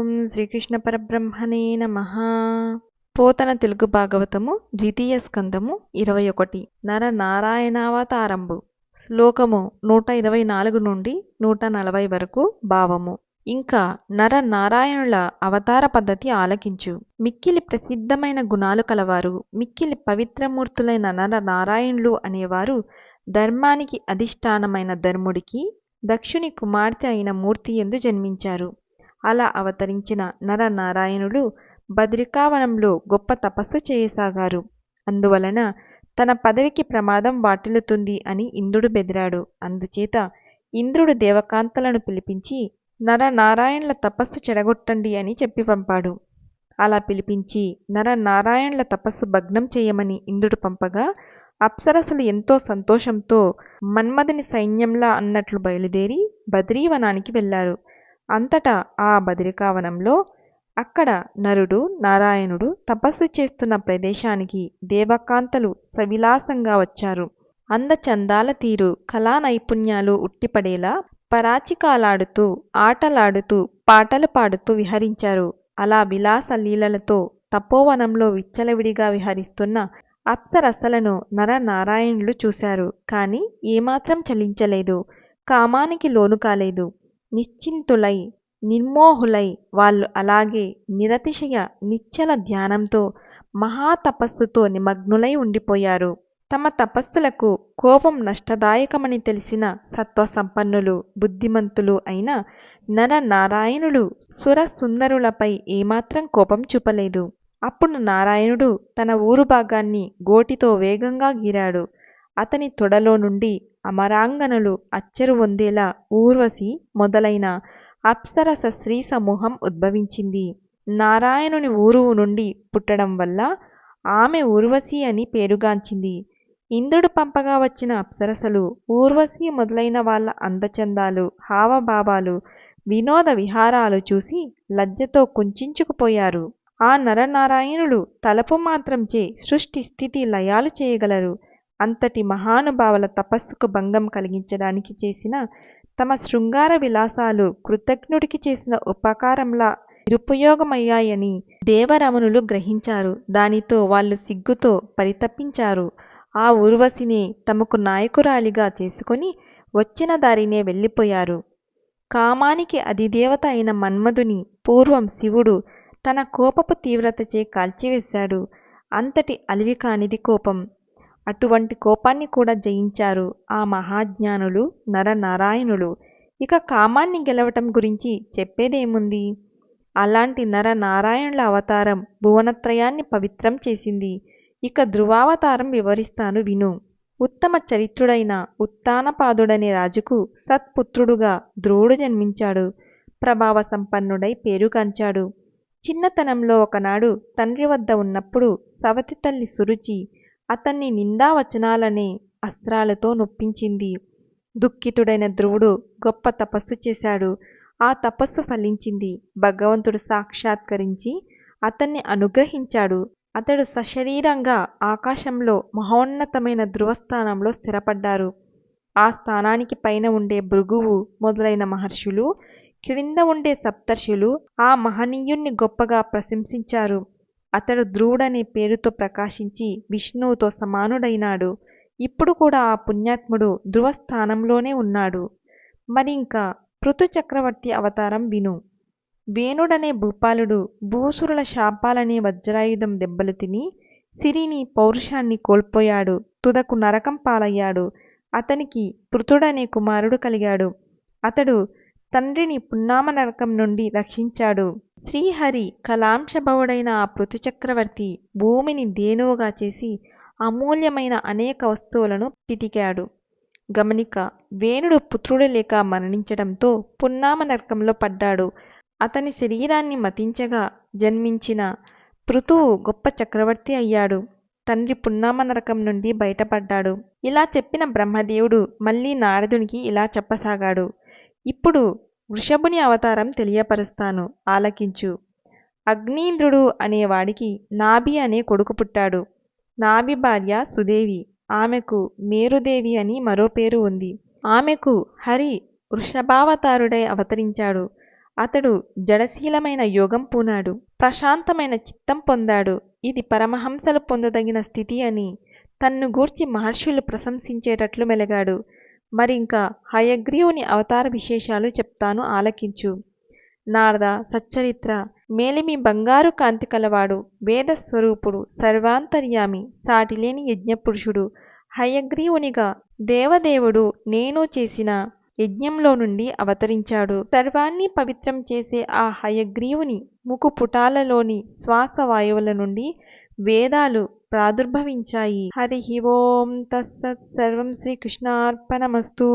ఓం శ్రీకృష్ణ పరబ్రహ్మణే నమ. పోతన తెలుగు భాగవతము ద్వితీయ స్కందము ఇరవై ఒకటి. నర నారాయణావతారంభు శ్లోకము నూట ఇరవై నాలుగు నుండి నూట నలభై వరకు భావము. ఇంకా నర నారాయణుల అవతార పద్ధతి ఆలకించు. మిక్కిలి ప్రసిద్ధమైన గుణాలు కలవారు. మిక్కిలి పవిత్రమూర్తులైన నర నారాయణులు అనేవారు ధర్మానికి అధిష్టానమైన ధర్ముడికి దక్షుని కుమార్తె అయిన మూర్తి ఎందు జన్మించారు. అలా అవతరించిన నరనారాయణులు బద్రికావనంలో గొప్ప తపస్సు చేయసాగారు. అందువలన తన పదవికి ప్రమాదం వాటిల్లుతుంది అని ఇంద్రుడు బెదిరాడు. అందుచేత ఇంద్రుడు దేవకాంతలను పిలిపించి నరనారాయణుల తపస్సు చెడగొట్టండి అని చెప్పి పంపాడు. అలా పిలిపించి నరనారాయణుల తపస్సు భగ్నం చేయమని ఇంద్రుడు పంపగా అప్సరసులు ఎంతో సంతోషంతో మన్మధుని సైన్యంలా అన్నట్లు బయలుదేరి బద్రీవనానికి వెళ్ళారు. అంతటా ఆ బదిరికావనంలో అక్కడ నరుడు నారాయణుడు తపస్సు చేస్తున్న ప్రదేశానికి దేవకాంతలు సవిలాసంగా వచ్చారు. అందచందాల తీరు కళా నైపుణ్యాలు ఉట్టిపడేలా పరాచికాలాడుతూ ఆటలాడుతూ పాటలు పాడుతూ విహరించారు. అలా విలాస లీలలతో తపోవనంలో విచ్చలవిడిగా విహరిస్తున్న అప్సరసలను నరనారాయణులు చూశారు. కానీ ఏమాత్రం చలించలేదు. కామానికి లోను కాలేదు. నిశ్చింతులై నిర్మోహులై వాళ్ళు అలాగే నిరతిశయ నిశ్చల ధ్యానంతో మహాతపస్సుతో నిమగ్నులై ఉండిపోయారు. తమ తపస్సులకు కోపం నష్టదాయకమని తెలిసిన సత్వసంపన్నులు బుద్ధిమంతులు అయిన నర నారాయణులు సురసుందరులపై ఏమాత్రం కోపం చూపలేదు. అప్పుడు నారాయణుడు తన ఊరు భాగాన్ని గోటితో వేగంగా గీరాడు. అతని తొడలో నుండి అమరాంగనలు అచ్చరు పొందేలా ఊర్వశి మొదలైన అప్సరస స్త్రీ సమూహం ఉద్భవించింది. నారాయణుని ఊరు నుండి పుట్టడం వల్ల ఆమె ఊర్వశి అని పేరుగాంచింది. ఇంద్రుడు పంపగా వచ్చిన అప్సరసలు ఊర్వశి మొదలైన వాళ్ళ అందచందాలు హావభావాలు వినోద విహారాలు చూసి లజ్జతో కుంచుకుపోయారు ఆ నరనారాయణులు తలపు మాత్రంచే సృష్టి స్థితి లయాలు చేయగలరు. అంతటి మహానుభావుల తపస్సుకు భంగం కలిగించడానికి చేసిన తమ శృంగార విలాసాలు కృతజ్ఞుడికి చేసిన ఉపకారంలా నిరుపయోగమయ్యాయని దేవరమణులు గ్రహించారు. దానితో వాళ్ళు సిగ్గుతో పరితపించారు. ఆ ఊర్వశిని తమకు నాయకురాలిగా చేసుకొని వచ్చిన దారినే వెళ్ళిపోయారు. కామానికి అధిదేవత అయిన మన్మధుని పూర్వం శివుడు తన కోపపు తీవ్రతచే కాల్చివేశాడు. అంతటి అలివి కానిది కోపం అటువంటి కోపాన్ని కూడా జయించారు ఆ మహాజ్ఞానులు నరనారాయణులు. ఇక కామాన్ని గెలవటం గురించి చెప్పేదేముంది? అలాంటి నరనారాయణుల అవతారం భువనత్రయాన్ని పవిత్రం చేసింది. ఇక ధ్రువావతారం వివరిస్తాను విను. ఉత్తమ చరిత్రుడైన ఉత్తానపాదుడనే రాజుకు సత్పుత్రుడుగా ధ్రువుడు జన్మించాడు. ప్రభావ సంపన్నుడై పేరుగాంచాడు చిన్నతనంలో ఒకనాడు తండ్రి వద్ద ఉన్నప్పుడు సవతి తల్లి సురుచి అతన్ని నిందావచనాలనే అస్త్రాలతో నొప్పించింది. దుఃఖితుడైన ధ్రువుడు గొప్ప తపస్సు చేశాడు. ఆ తపస్సు ఫలించింది. భగవంతుడు సాక్షాత్కరించి అతన్ని అనుగ్రహించాడు. అతడు సశరీరంగా ఆకాశంలో మహోన్నతమైన ధ్రువస్థానంలో స్థిరపడ్డారు. ఆ స్థానానికి పైన ఉండే భృగువు మొదలైన మహర్షులు క్రింద ఉండే సప్తర్షులు ఆ మహనీయుణ్ణి గొప్పగా ప్రశంసించారు. అతడు ధ్రువుడనే పేరుతో ప్రకాశించి విష్ణువుతో సమానుడైనాడు. ఇప్పుడు కూడా ఆ పుణ్యాత్ముడు ధ్రువస్థానంలోనే ఉన్నాడు. మరి ఇంకా పృథు చక్రవర్తి అవతారం విను. వేణుడనే భూపాలుడు భూసురుల శాపాలనే వజ్రాయుధం దెబ్బలు తిని సిరిని పౌరుషాన్ని కోల్పోయాడు. తుదకు నరకం పాలయ్యాడు. అతనికి పృతుడనే కుమారుడు కలిగాడు. అతడు తండ్రిని పున్నామ నరకం నుండి రక్షించాడు. శ్రీహరి కలాంశభవుడైన ఆ పృథుచక్రవర్తి భూమిని దేనువుగా చేసి అమూల్యమైన అనేక వస్తువులను పితికాడు. గమనిక వేణుడు పుత్రుడు లేక మరణించడంతో పున్నామ నరకంలో పడ్డాడు. అతని శరీరాన్ని మతించగా జన్మించిన పృథువు గొప్ప చక్రవర్తి అయ్యాడు. తండ్రి పున్నామ నరకం నుండి బయటపడ్డాడు. ఇలా చెప్పిన బ్రహ్మదేవుడు మళ్ళీ నారదునికి ఇలా చెప్పసాగాడు. ఇప్పుడు వృషభుని అవతారం తెలియపరుస్తాను. ఆలకించు. అగ్నీంద్రుడు అనేవాడికి నాభి అనే కొడుకు పుట్టాడు. నాభి భార్య సుదేవి. ఆమెకు మేరుదేవి అని మరో పేరు ఉంది. ఆమెకు హరి వృషభావతారుడై అవతరించాడు. అతడు జడశీలమైన యోగం పూనాడు. ప్రశాంతమైన చిత్తం పొందాడు. ఇది పరమహంసలు పొందదగిన స్థితి అని తన్ను గూర్చి మహర్షులు ప్రశంసించేటట్లు మెలగాడు. మరి ఇంకా హయగ్రీవుని అవతార విశేషాలు చెప్తాను ఆలకించు. నారద సచ్చరిత్ర. మేలిమి బంగారు కాంతి కలవాడు వేద స్వరూపుడు సర్వాంతర్యామి సాటిలేని యజ్ఞపురుషుడు. హయగ్రీవునిగా దేవదేవుడు నేను చేసిన యజ్ఞంలో నుండి అవతరించాడు. సర్వాన్ని పవిత్రం చేసే ఆ హయగ్రీవుని ముకుపుటాలలోని శ్వాస వాయువుల నుండి వేదాలు ప్రాదుర్భవించాయి. హరి ఓం తత్సత్ సర్వం శ్రీకృష్ణార్పణమస్తు.